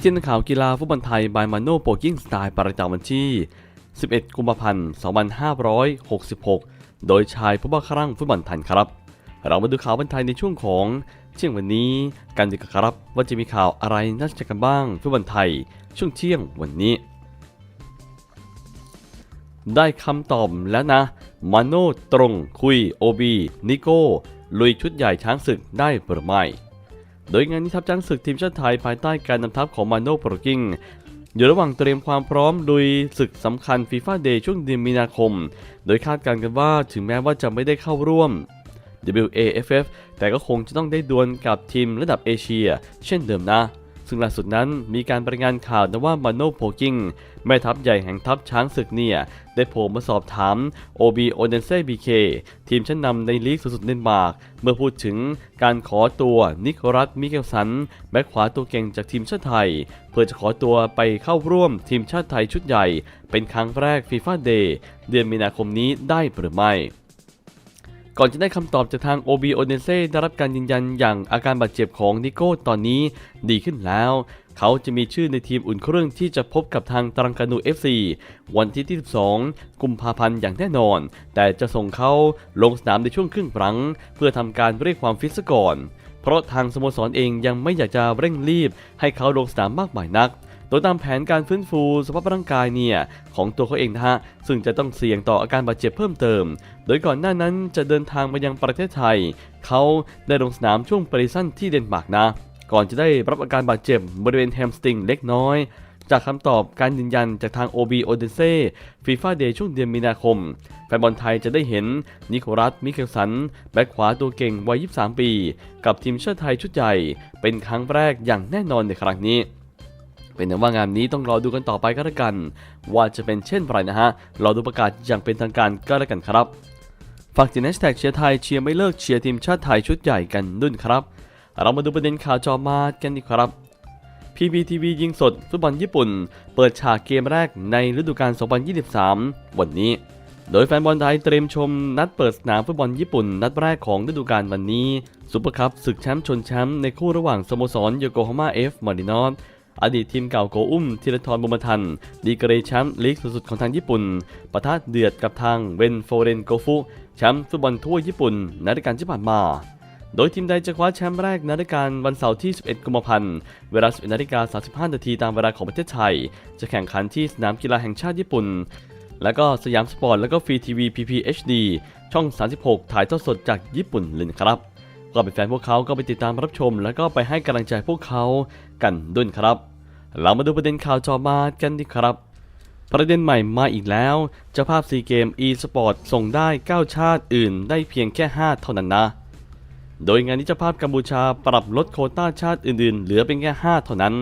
เทียงข่าวกีฬาฟุตบอลไทยบายมาโนโปกิ้งสไตล์ประจำวันที่ 11 กุมภาพันธ์ 2566 โดยชายผู้บ้าครั่งฟุตบอลไทยครับ เรามาดูข่าวบอลไทยในช่วงของเที่ยงวันนี้กันดีกว่าครับว่าจะมีข่าวอะไรน่าสนใจกันบ้างฟุตบอลไทยช่วงเที่ยงวันนี้ ได้คำตอบแล้วนะ มาโน่ตรงคุยโอบีนิโก้ลุยชุดใหญ่ช้างศึกได้หรือไม่ โดยงานนี้ทัพช้างศึกทีมชาติไทยภายใต้การนำทัพของมาโน่โปรกิงอยู่ระหว่างเตรียมความพร้อมลุยศึกสำคัญฟีฟ่าเดย์ช่วงเดือนมีนาคม โดยคาดการณ์กันว่าถึงแม้ว่าจะไม่ได้เข้าร่วม WAFF แต่ก็คงจะต้องได้ดวลกับทีมระดับเอเชีย เช่นเดิมนะ ซึ่งล่าสุดนั้นมีการรายงานข่าวนะว่ามาโนโพกิงแม่ทัพใหญ่แห่งทัพช้างศึกเนี่ย ได้โผล่มาสอบถาม OB o d e n s e BK ทีมชั้นนำในลีกสุดเดนมาร์กเมื่อพูดถึงการขอตัวนิโคลัสมิเกลสันแบ็คขวาตัวเก่งจากทีมชาติไทย เพื่อจะขอตัวไปเข้าร่วมทีมชาติไทยชุดใหญ่ เป็นครั้งแรกฟีฟ่าเดย์เดือนมีนาคมนี้ได้หรือไม่ ก่อนจะได้คำตอบจากทาง OB o d e n s e ได้รับการยืนยันอย่างอาการบาดเจ็บของนิโก้ตอนนี้ดีขึ้นแล้ว เขาจะมีชื่อในทีมอุ่นเครื่องที่จะพบกับทางตรังกานู FC วันที่ที่12กุมภาพันธ์อย่างแน่นอน แต่จะส่งเขาลงสนามในช่วงครึ่งครั้งเพื่อทำการเรียกความฟิตซะก่อน เพราะทางสโมสรเองยังไม่อยากจะเร่งรีบให้เขาลงสนามมากมายนัก โดยตามแผนการฟื้นฟูสภาพร่างกายเนี่ยของตัวเขาเองนะฮะ ซึ่งจะต้องเสี่ยงต่ออาการบาดเจ็บเพิ่มเติม โดยก่อนหน้านั้นจะเดินทางมายังประเทศไทย เขาได้ลงสนามช่วงปริสั้นที่เดนมาร์กนะ ก่อนจะได้รับอาการบาดเจ็บบริเวณแฮมสตริงเล็กน้อย จากคำตอบการยืนยันจากทาง OB o d e n s e FIFA Day ช่วงเดือนมีนาคมแฟนบอลไทยจะได้เห็นนิโคลัส มิเคลสัน แบ็คขวาตัวเก่งวัย 23 ปี กับทีมชาติไทยชุดใหญ่ เป็นครั้งแรกอย่างแน่นอนในครั้งนี้ เป็นแต่ว่างานนี้ต้องรอดูกันต่อไปก็แล้วกัน ว่าจะเป็นเช่นไรนะฮะรอดูประกาศอย่างเป็นทางการก็แล้วกันครับฝากติดแฮชแท็กเชียร์ไทยเชียร์ไม่เลิกเชียร์ทีมชาติไทยชุดใหญ่กันดุนครับ เรามาดูประเด็นข่าวจอมาดกันดีครับ PPTV ยิงสดฟุตบอลญี่ปุ่น เปิดฉากเกมแรกในฤดูกาล 2023 วันนี้ โดยแฟนบอลไทยเตรียมชมนัดเปิดสนามฟุตบอลญี่ปุ่น นัดแรกของฤดูกาลวันนี้ซุปเปอร์คัพศึกแชมป์ชนแชมป์ในคู่ระหว่างสโมสรโยโกฮาม่าเอฟมารินอส อดีตทีมเก่าโกอุ้มธีรทรบุญมาทัน ดีกรีแชมป์ลีกสูงสุดของทางญี่ปุ่นปะทะเดือดกับทางเวนโฟเรนโกฟุแชมป์ฟุตบอลทั่วญี่ปุ่นในฤดูกาลที่ผ่านมา โดยทีมใดจะคว้าแชมป์แรกในฤดูกาลวันเสาร์ที่ 11 กุมภาพันธ์ เวลา 11นาฬิกา35 นาทีตามเวลาของประเทศไทย จะแข่งขันที่สนามกีฬาแห่งชาติญี่ปุ่น แล้วก็สยามสปอร์ต แล้วก็ฟรีทีวี PPHD ช่อง 36 ถ่ายทอดสดจากญี่ปุ่นเลยครับ ก็เป็นแฟนพวกเขาก็ไปติดตามรับชม แล้วก็ไปให้กำลังใจพวกเขากันด้วยครับ เรามาดูประเด็นข่าวจอมากันดีครับ ประเด็นใหม่มาอีกแล้วเจ้าภาพซีเกม e-sport ส่งได้ 9 ชาติอื่น ได้เพียงแค่ 5 เท่านั้นนะ โดยงานนี้เจ้าภาพกัมพูชาปรับลดโควต้าชาติอื่น ๆ เหลือเป็นแค่ 5 เท่านั้น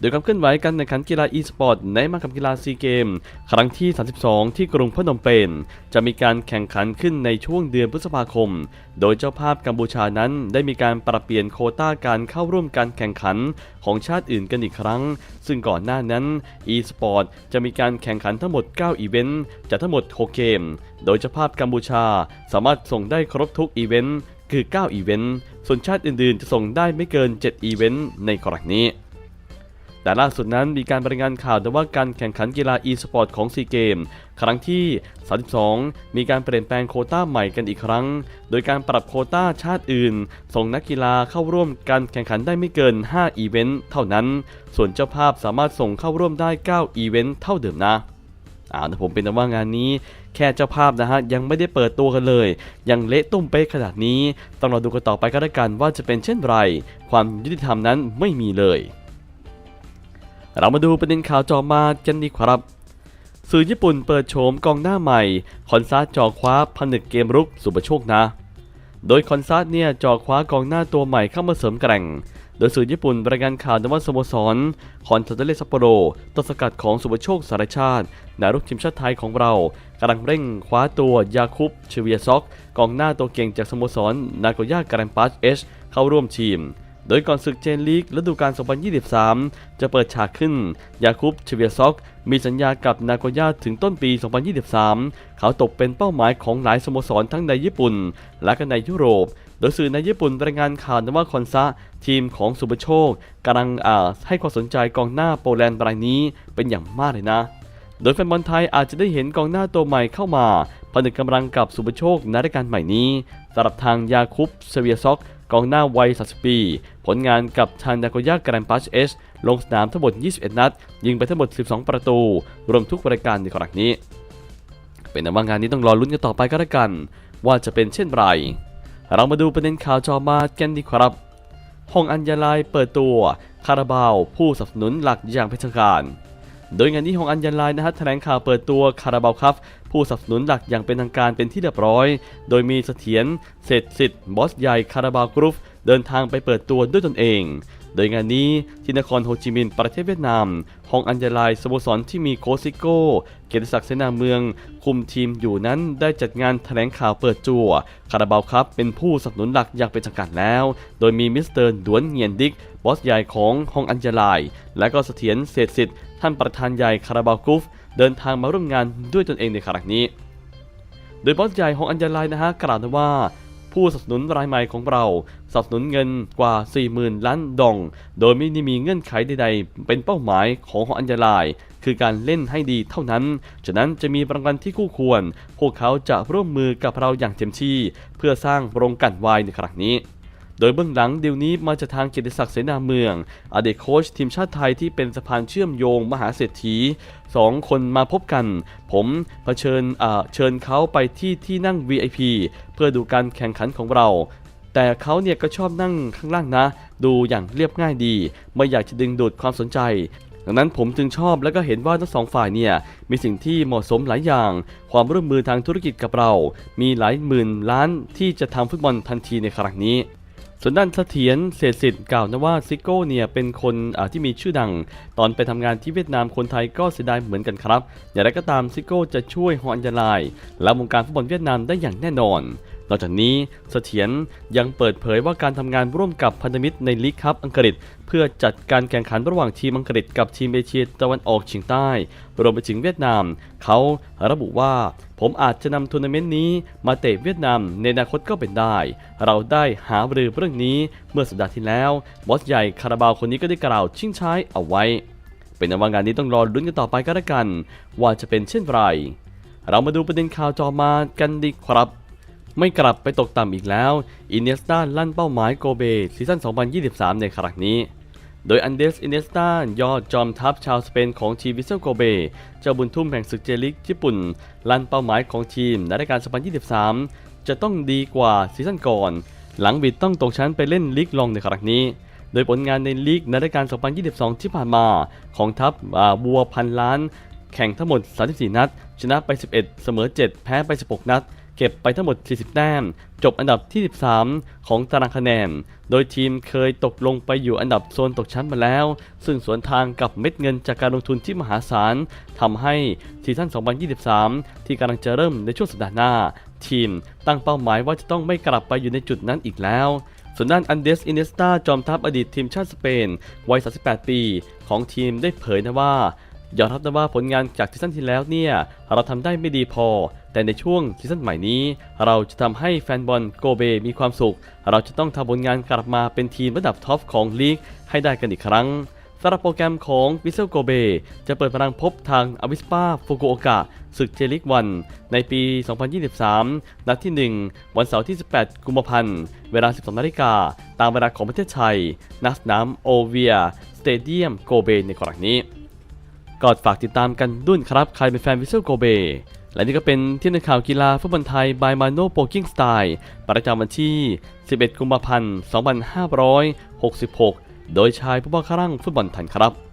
โดยความเคลื่อนไหวการแข่งขันกีฬา e-sport ในมหกรรมกีฬาซีเกม ครั้งที่ 32 ที่กรุงพนมเปญจะมีการแข่งขันขึ้นในช่วงเดือนพฤษภาคม โดยเจ้าภาพกัมพูชานั้นได้มีการปรับเปลี่ยนโคต้าการเข้าร่วมการแข่งขันของชาติอื่นกันอีกครั้ง ซึ่งก่อนหน้านั้น e-sport จะมีการแข่งขันทั้งหมด 9 อีเวนต์จากทั้งหมด 6 เกม โดยเจ้าภาพกัมพูชาสามารถส่งได้ครบทุกอีเวนต์คือ 9 อีเวนต์ ส่วนชาติอื่น ๆ จะส่งได้ไม่เกิน 7 อีเวนต์ในกรณีนี้ แต่ล่าสุดนั้นมีการรายงานข่าวแต่ว่าการแข่งขันกีฬา e-sport ของซีเกม ครั้งที่ 32 มีการเปลี่ยนแปลงโคต้าใหม่กันอีกครั้ง โดยการปรับโคต้าชาติอื่น ส่งนักกีฬาเข้าร่วมการแข่งขันได้ไม่เกิน 5 อีเวนต์เท่านั้น ส่วนเจ้าภาพสามารถส่งเข้าร่วมได้ 9 อีเวนต์เท่าเดิมนะอ่าแต่ผมเป็นแต่ว่างานนี้แค่เจ้าภาพนะฮะยังไม่ได้เปิดตัวกันเลย ยังเละตุ้มเป๊ะขนาดนี้ ต้องรอดูกันต่อไปก็แล้วกันว่าจะเป็นเช่นไร ความยุติธรรมนั้นไม่มีเลย เรามาดูประเด็นข่าวจอมากันดีครับ สื่อญี่ปุ่นเปิดโฉมกองหน้าใหม่ คอนซาร์จอคว้าผนึกเกมรุกสุปโชคนะ โดยคอนซาร์เนี่ยจอคว้ากองหน้าตัวใหม่เข้ามาเสริมแกร่ง โดยสื่อญี่ปุ่นรายงานข่าวว่าสโมสรคอนซาเตเลซัปโปโรต้นสกัดของสุปโชคสารชาตินารุกทีมชาติไทยของเรากำลังเร่งคว้าตัวยาคุปเชเวียซอก กองหน้าตัวเก่งจากสโมสรนาโกย่าการัมปัสเอชเข้าร่วมทีม โดยก่อนศึกเจนลีกฤดูกาล 2023 จะเปิดฉากขึ้น ยาคุปชเวียซอก มีสัญญากับนาโกย่าถึงต้นปี 2023 เขาตกเป็นเป้าหมายของหลายสโมสรทั้งในญี่ปุ่น และก็ในยุโรป โดยสื่อในญี่ปุ่นรายงานข่าวนว่าคอนซะทีมของสุปโชคกำลังให้ความสนใจกองหน้าโปแลนด์รายนี้เป็นอย่างมากเลยนะ โดยแฟนบอลไทยอาจจะได้เห็นกองหน้าตัวใหม่เข้ามา ผนึกกำลังกับสุปโชคในรายการใหม่นี้สำหรับทางยาคุปเซเวียซอกกองหน้าวัย30ปี ผลงานกับทางนากย่าแกรนปัชเอสลงสนามทั้งหมด 21 นัด ยิงไปทั้งหมด 12 ประตู รวมทุกรายการในครั้งนี้ เป็นแต่ว่างานนี้ต้องรอลุ้นกันต่อไปก็แล้วกัน ว่าจะเป็นเช่นไร เรามาดูประเด็นข่าวจอมากันดีครับห้องอัญญาลายเปิดตัวคาราบาวผู้สนับสนุนหลักอย่างเป็นทางการ โดยงานนี้ห้องอัญญาลายนะฮะแถลงข่าวเปิดตัวคาราบาวครับผู้สนับสนุนหลักอย่างเป็นทางการเป็นที่เรียบร้อย โดยมีเสถียรเศรษฐสิทธิ์บอสใหญ่คาราบาวกรุ๊ปเดินทางไปเปิดตัวด้วยตนเอง โดยงานนี้ที่นครโฮจิมินห์ประเทศเวียดนามห้องอัญญาลายสโมสรที่มีโคซิโก้ เกียรติศักดิ์เสนาเมือง คุมทีมอยู่นั้นได้จัดงานแถลงข่าวเปิดจั่วคาราบาวครับเป็นผู้สนับสนุนหลักอย่างเป็นทางการแล้ว โดยมีมิสเตอร์ดวนเงียนดิกบอสใหญ่ของห้องอัญญาลาย และก็เสถียรเศรษฐสิทธิ์ ท่านประธานใหญ่คาราบาวกรุ๊ปเดินทางมาร่วมงานด้วยตนเองในครั้งนี้ โดยบอสใหญ่ของอัญญาลายนะฮะกล่าวว่าผู้สนับสนุนรายใหม่ของเราสนับสนุนเงินกว่า 40,000 ล้านดอง โดยไม่ได้มีเงื่อนไขใดๆ เป็นเป้าหมายของหออัญญาลาย คือการเล่นให้ดีเท่านั้น ฉะนั้นจะมีรางวัลที่คู่ควร พวกเขาจะร่วมมือกับเราอย่างเต็มที่ เพื่อสร้างโรงกันไวน์ในครั้งนี้ โดยเบื้องหลังเดีลนี้มาจากทางเกียรติศักดิ์เสนาเมือง อดีตโค้ชทีมชาติไทยที่เป็นสะพานเชื่อมโยงมหาเศรษฐีสองคนมาพบกัน ผมเผชิญเชิญเขาไปที่ที่นั่ง VIP เพื่อดูการแข่งขันของเรา แต่เขาเนี่ยก็ชอบนั่งข้างล่างนะ ดูอย่างเรียบง่ายดี ไม่อยากจะดึงดูดความสนใจดังนั้นผมจึงชอบและก็เห็นว่าทั้งสองฝ่ายเนี่ยมีสิ่งที่เหมาะสมหลายอย่าง ความร่วมมือทางธุรกิจกับเรา มีหลายหมื่นล้านที่จะทำฟุตบอลทันทีในครั้งนี้ ส่วนด้านเสถียรเศรษฐสิทธิ์กล่าวนะว่าซิโก้เนี่ยเป็นคนที่มีชื่อดัง ตอนไปทำงานที่เวียดนามคนไทยก็เสียดายเหมือนกันครับ อย่างไรก็ตามซิโก้จะช่วยฮอนยาลายและวงการฟุตบอลเวียดนามได้อย่างแน่นอน นอกจากนี้เสถียรยังเปิดเผยว่าการทำงานร่วมกับพันธมิตรในลีกคัพอังกฤษ เพื่อจัดการแข่งขันระหว่างทีมอังกฤษกับทีมเอเชียตะวันออกเฉียงใต้ รวมไปถึงเวียดนาม เขาระบุว่า ผมอาจจะนำทัวร์นาเมนต์นี้มาเตะเวียดนามในอนาคตก็เป็นได้ เราได้หารือเรื่องนี้เมื่อสัปดาห์ที่แล้ว บอสใหญ่คาราบาวคนนี้ก็ได้กล่าวชิงช้ายเอาไว้ เป็นนว่างานนี้ต้องรอลุ้นกันต่อไปก็แล้วกัน ว่าจะเป็นเช่นไร เรามาดูประเด็นข่าวจอมากันดีครับ ไม่กลับไปตกต่ำอีกแล้ว อินเนสตาลั่นเป้าหมายโกเบซีซั่น 2023 ในครั้งนี้ โดยอันเดสอินเนสตายอดจอมทัพชาวสเปนของทีมวิเซลโกเบ เจ้าบุญทุ่มแห่งศึกเจลิกญี่ปุ่น ลั่นเป้าหมายของทีมในรายการ 2023 จะต้องดีกว่าซีซั่นก่อน หลังบิดต้องตกชั้นไปเล่นลีกรองในครั้งนี้โดยผลงานในลีกในรายการ 2022 ที่ผ่านมาของทัพบัวพันล้าน แข่งทั้งหมด 34 นัด ชนะไป 11 เสมอ 7 แพ้ไป 16 นัด เก็บไปทั้งหมด 40 แต้ม จบอันดับที่ 13 ของตารางคะแนน โดยทีมเคยตกลงไปอยู่อันดับโซนตกชั้นมาแล้ว ซึ่งสวนทางกับเม็ดเงินจากการลงทุนที่มหาศาลทำให้ซีซั่น 2023 ที่กำลังจะเริ่มในช่วงสัปดาห์หน้า ทีมตั้งเป้าหมายว่าจะต้องไม่กลับไปอยู่ในจุดนั้นอีกแล้วส่วนด้านอันเดสอินเนสตาจอมทัพอดีตทีมชาติสเปน วัย 38 ปี ของทีมได้เผยนะว่า ยอมรับนะว่าผลงานจากซีซั่นที่แล้วเนี่ย เราทำได้ไม่ดีพอ แต่ในช่วงซีซั่นใหม่นี้ เราจะทำให้แฟนบอลโกเบมีความสุข เราจะต้องทำผลงานกลับมาเป็นทีมระดับท็อปของลีกให้ได้กันอีกครั้งสำหรับโปรแกรมของวิเซลโกเบจะเปิดพลังพบทางอวิสปาฟุกุโอกะศึกเจลิกวันในปี 2023 นัดที่ 1 วันเสาร์ที่ 18 กุมภาพันธ์ เวลา 12 นาฬิกา ตามเวลาของประเทศไทยณสนามโอเวีย สเตเดียมโกเบในครั้งนี้ ก็ฝากติดตามกันด้วยครับ ใครเป็นแฟนวิเซลโกเบ และนี่ก็เป็นที่ในข่าวกีฬาฟุตบอลไทยบายมาโนโปกิ้งสไตล์ประจำวันที่ 11 กุมภาพันธ์ 2566 โดยชายผู้บ้าคลั่งฟุตบอลไทยครับ